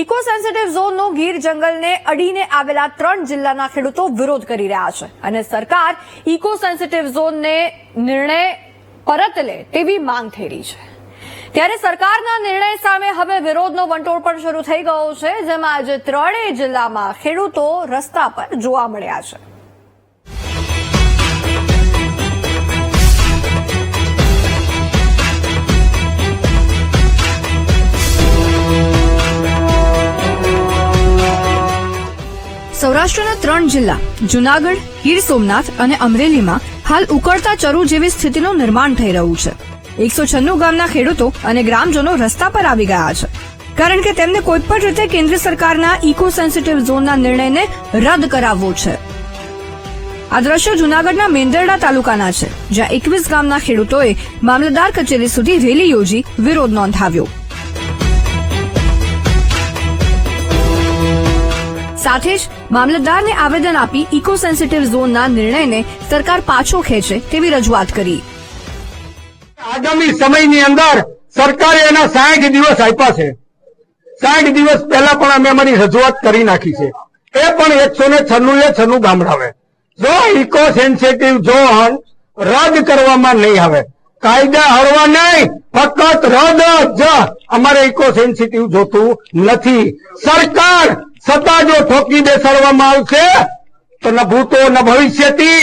Eco sensitive ઝોનનો ગીર જંગલને અડીને આવેલા ત્રણ જિલ્લાના ખેડૂતો વિરોધ કરી રહ્યા છે અને સરકાર ઇકો સેન્સિટિવ ઝોનને નિર્ણય પરત લે તેવી માંગ થઈ રહી છે. ત્યારે સરકારના નિર્ણય સામે હવે વિરોધનો વંટોળ પણ શરૂ થઈ ગયો છે, જેમાં આજે ત્રણેય જિલ્લામાં ખેડૂતો રસ્તા પર જોવા મળ્યા છે. સૌરાષ્ટ્રના ત્રણ જિલ્લા, જુનાગઢ, ગીર સોમનાથ અને અમરેલીમાં હાલ ઉકળતા ચરુ જેવી સ્થિતિનું નિર્માણ થઈ રહ્યું છે. એકસો છન્નું ગામના ખેડૂતો અને ગ્રામજનો રસ્તા પર આવી ગયા છે. કારણ કે તેમને કોઈપણ રીતે કેન્દ્ર સરકારના ઇકો સેન્સિટિવ ઝોનના નિર્ણયને રદ કરાવવો છે. આ દ્રશ્યો જુનાગઢના મેંદરડા તાલુકાના છે, જ્યાં એકવીસ ગામના ખેડૂતોએ મામલતદાર કચેરી સુધી રેલી યોજી વિરોધ નોંધાવ્યો. સાથે જ મામલતદારને આવેદન આપી ઇકો સેન્સિટિવ ઝોનના નિર્ણયને સરકાર પાછો ખેંચે તેવી રજૂઆત કરી. આગામી સમયની અંદર સરકારે એના સાઠ દિવસ આપ્યા છે. સાઠ દિવસ પહેલા પણ અમે અમારી રજૂઆત કરી નાખી છે. એ પણ એકસો ને છન્નું એ છન્નું ગામડાવે. જો ઇકો સેન્સિટિવ ઝોન રદ કરવામાં નહીં આવે, કાયદા હળવા નહીં, ફક્ત રદ જ અમારે ઇકો સેન્સિટિવ જોતું નથી. સરકાર સત્તા જો ઠોકી બેસાડવામાં આવશે, તો ન ભૂતો ન ભવિષ્યથી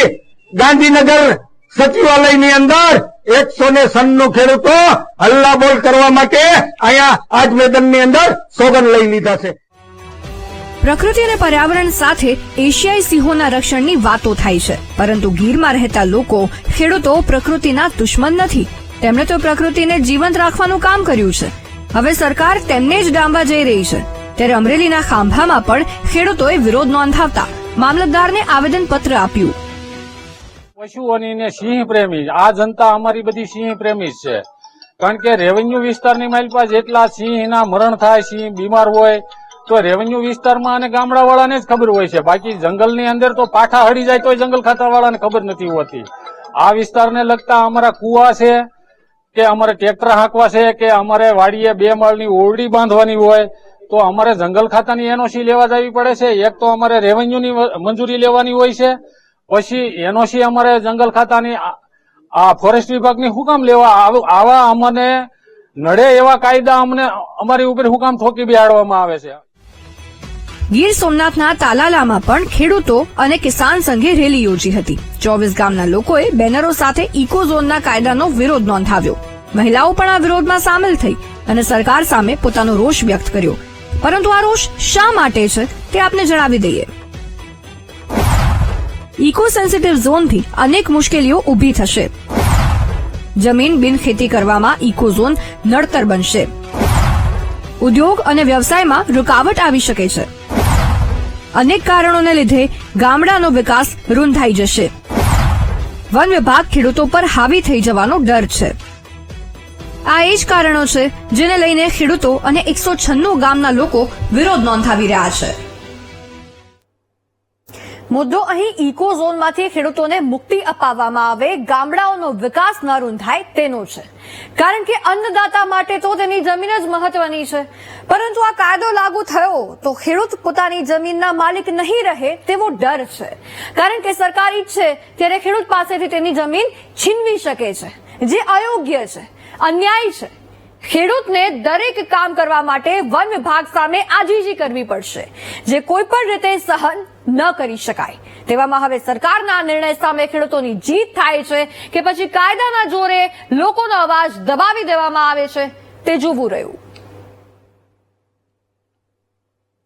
ગાંધીનગર સચિવાલયની અંદર એકસો ને સન્નું ખેડૂતો હલ્લાબોલ કરવા માટે અહીંયા આજ મેદાનની અંદર સોગન લઈ લીધા છે. પ્રકૃતિ અને પર્યાવરણ સાથે એશિયાઈ સિંહોના રક્ષણની વાતો થાય છે. પરંતુ ગીરમાં રહેતા લોકો, ખેડૂતો પ્રકૃતિના દુશ્મન નથી. તેમણે તો પ્રકૃતિને જીવંત રાખવાનું કામ કર્યું છે. હવે સરકાર તેમને જ ડામવા જઈ રહી છે. ત્યારે અમરેલીના ખાંભામાં પણ ખેડૂતોએ વિરોધ નોંધાવતા મામલતદારને આવેદનપત્ર આપ્યું. પશુઓની ને સિંહ પ્રેમી, આ જનતા અમારી બધી સિંહ પ્રેમી છે. કારણ કે રેવન્યુ વિસ્તારની માલપા જેટલા સિંહના મરણ થાય, સિંહ બીમાર હોય, તો રેવન્યુ વિસ્તારમાં અને ગામડાવાળાને જ ખબર હોય છે. બાકી જંગલની અંદર તો પાઠા હડી જાય તો જંગલ ખાતાવાળાને ખબર નથી હોતી. આ વિસ્તારને લગતા અમારા કુવા છે કે અમારે ટ્રેક્ટર હાંકવા છે કે અમારે વાડીએ બે માળની ઓરડી બાંધવાની હોય તો અમારે જંગલ ખાતાની એનઓસી લેવા જવી પડે છે. એક તો અમારે રેવન્યુની મંજૂરી લેવાની હોય છે. પછી એનઓસી અમારે જંગલ ખાતાની આ- ફોરેસ્ટ વિભાગની હુકામ લેવા આવા અમને નડે એવા કાયદા અમને અમારી ઉપર હુકામ કામ ઠોકી બેહાડવામાં આવે છે. ગીર સોમનાથના તાલાલામાં પણ ખેડૂતો અને કિસાન સંઘે રેલી યોજી હતી. ચોવીસ ગામના લોકોએ બેનરો સાથે ઇકો ઝોનના કાયદાનો વિરોધ નોંધાવ્યો. મહિલાઓ પણ આ વિરોધમાં સામેલ થઈ અને સરકાર સામે પોતાનો રોષ વ્યક્ત કર્યો. પરંતુ આ રોષ શા માટે છે તે આપને જણાવી દઈએ. ઇકો સેન્સિટિવ ઝોનથી અનેક મુશ્કેલીઓ ઊભી થશે. જમીન બિનખેતી કરવામાં ઇકો ઝોન નડતર બનશે. ઉદ્યોગ અને વ્યવસાયમાં રૂકાવટ આવી શકે છે. અનેક કારણોને લીધે ગામડાનો વિકાસ રૂંધાઈ જશે. વન વિભાગ ખેડૂતો પર હાવી થઈ જવાનો ડર છે. આ એ જ કારણો છે, જેને લઈને ખેડૂતો અને એકસો છન્નું ગામના લોકો વિરોધ નોંધાવી રહ્યા છે. મુદ્દો અહીં ઇકો ઝોનમાંથી ખેડૂતોને મુક્તિ અપાવવામાં આવે, ગામડાઓનો વિકાસ ન રૂંધાય તેનો છે. કારણ કે અન્નદાતા માટે તો તેની જમીન જ મહત્વની છે. પરંતુ આ કાયદો લાગુ થયો તો ખેડૂત પોતાની જમીનના માલિક નહીં રહે તેવો ડર છે. કારણ કે સરકાર ઈચ્છે ત્યારે ખેડૂત પાસેથી તેની જમીન છીનવી શકે છે, જે અયોગ્ય છે. અન્યાય છે. ખેડૂતને દરેક કામ કરવા માટે વન વિભાગ સામે આજીજી કરવી પડશે, જે કોઈ પણ રીતે સહન ન કરી શકાય. તેવામાં હવે સરકારના નિર્ણય સામે ખેડૂતોની જીત થાય છે કે પછી કાયદાના જોરે લોકોનો અવાજ દબાવી દેવામાં આવે છે, તે જોવું રહ્યું.